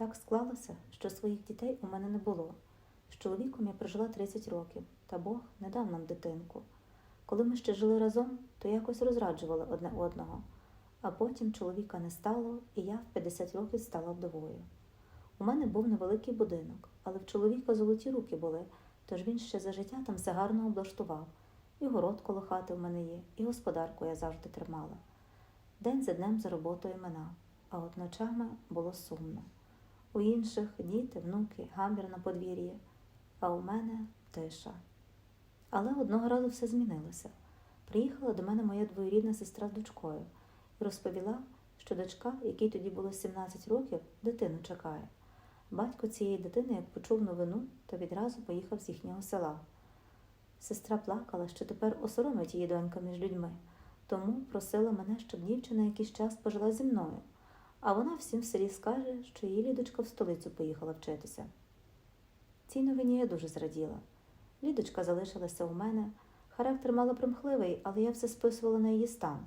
Так склалося, що своїх дітей у мене не було. З чоловіком я прожила 30 років, та Бог не дав нам дитинку. Коли ми ще жили разом, то якось розраджували одне одного. А потім чоловіка не стало, і я в 50 років стала вдовою. У мене був невеликий будинок, але в чоловіка золоті руки були, тож він ще за життя там все гарно облаштував. І город коло хати в мене є, і господарку я завжди тримала. День за днем за роботою минав, а от ночами було сумно. У інших діти, внуки, гамбір на подвір'ї, а у мене тиша. Але одного разу все змінилося. Приїхала до мене моя двоюрідна сестра з дочкою і розповіла, що дочка, якій тоді було 17 років, дитину чекає. Батько цієї дитини, як почув новину, то відразу поїхав з їхнього села. Сестра плакала, що тепер осоромить її донька між людьми, тому просила мене, щоб дівчина якийсь час пожила зі мною, а вона всім в селі скаже, що її лідочка в столицю поїхала вчитися. Цій новині я дуже зраділа. Лідочка залишилася у мене. Характер мала примхливий, але я все списувала на її стан.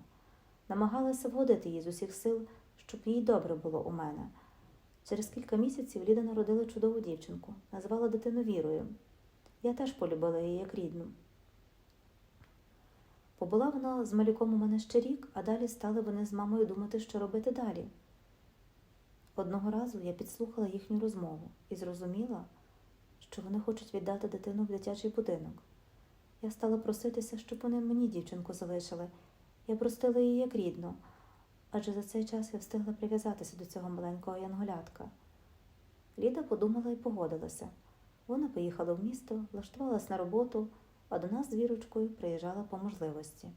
Намагалася вгодити її з усіх сил, щоб їй добре було у мене. Через кілька місяців Ліда народила чудову дівчинку, назвала дитину Вірою. Я теж полюбила її як рідну. Побула вона з малюком у мене ще рік, а далі стали вони з мамою думати, що робити далі. Одного разу я підслухала їхню розмову і зрозуміла, що вони хочуть віддати дитину в дитячий будинок. Я стала проситися, щоб вони мені дівчинку залишили. Я простила її як рідну, адже за цей час я встигла прив'язатися до цього маленького янголятка. Ліда подумала і погодилася. Вона поїхала в місто, влаштувалась на роботу, а до нас з вірочкою приїжджала по можливості.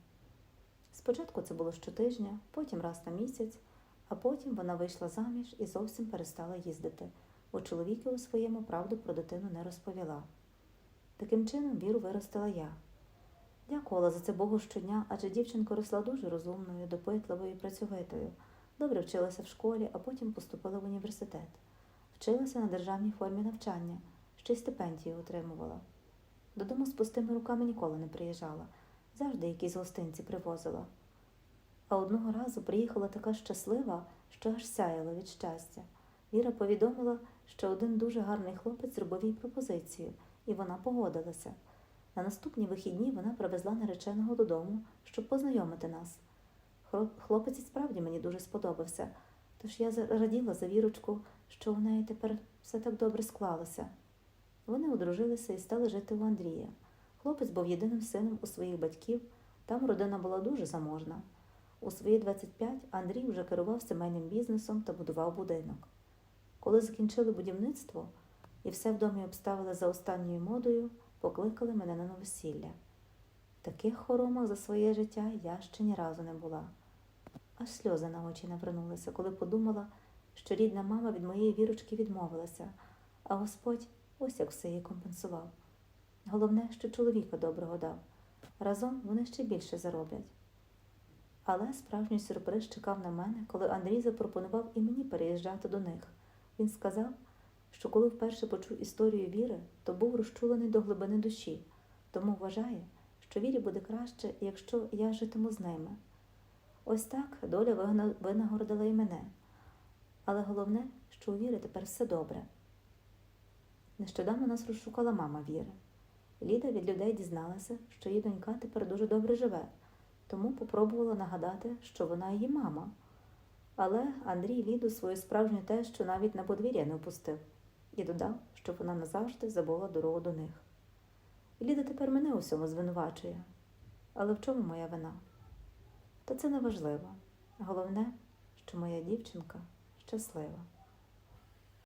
Спочатку це було щотижня, потім раз на місяць, а потім вона вийшла заміж і зовсім перестала їздити, бо чоловіки у своєму правду про дитину не розповіла. Таким чином віру виростила я. Дякувала за це Богу щодня, адже дівчинка росла дуже розумною, допитливою і працьовитою. Добре вчилася в школі, а потім поступила в університет. Вчилася на державній формі навчання, ще й стипендію отримувала. Додому з пустими руками ніколи не приїжджала, завжди якісь гостинці привозила. А одного разу приїхала така щаслива, що аж сяяла від щастя. Віра повідомила, що один дуже гарний хлопець зробив їй пропозицію, і вона погодилася. На наступні вихідні вона привезла нареченого додому, щоб познайомити нас. Хлопець і справді мені дуже сподобався, тож я раділа за вірочку, що у неї тепер все так добре склалося. Вони одружилися і стали жити у Андрія. Хлопець був єдиним сином у своїх батьків, там родина була дуже заможна. У свої 25 Андрій вже керував сімейним бізнесом та будував будинок. Коли закінчили будівництво і все в домі обставили за останньою модою, покликали мене на новосілля. Таких хоромах за своє життя я ще ні разу не була. Аж сльози на очі навернулися, коли подумала, що рідна мама від моєї вірочки відмовилася, а Господь ось як все їй компенсував. Головне, що чоловіка доброго дав. Разом вони ще більше зароблять. Але справжній сюрприз чекав на мене, коли Андрій запропонував і мені переїжджати до них. Він сказав, що коли вперше почув історію віри, то був розчулений до глибини душі, тому вважає, що вірі буде краще, якщо я житиму з ними. Ось так доля винагородила і мене. Але головне, що у віри тепер все добре. Нещодавно нас розшукала мама Віри. Ліда від людей дізналася, що її донька тепер дуже добре живе, тому попробувала нагадати, що вона її мама. Але Андрій Ліду свою справжню тещу навіть на подвір'я не впустив і додав, що вона назавжди забула дорогу до них. Ліда тепер мене у всьому звинувачує. Але в чому моя вина? Та це не важливо. Головне, що моя дівчинка щаслива.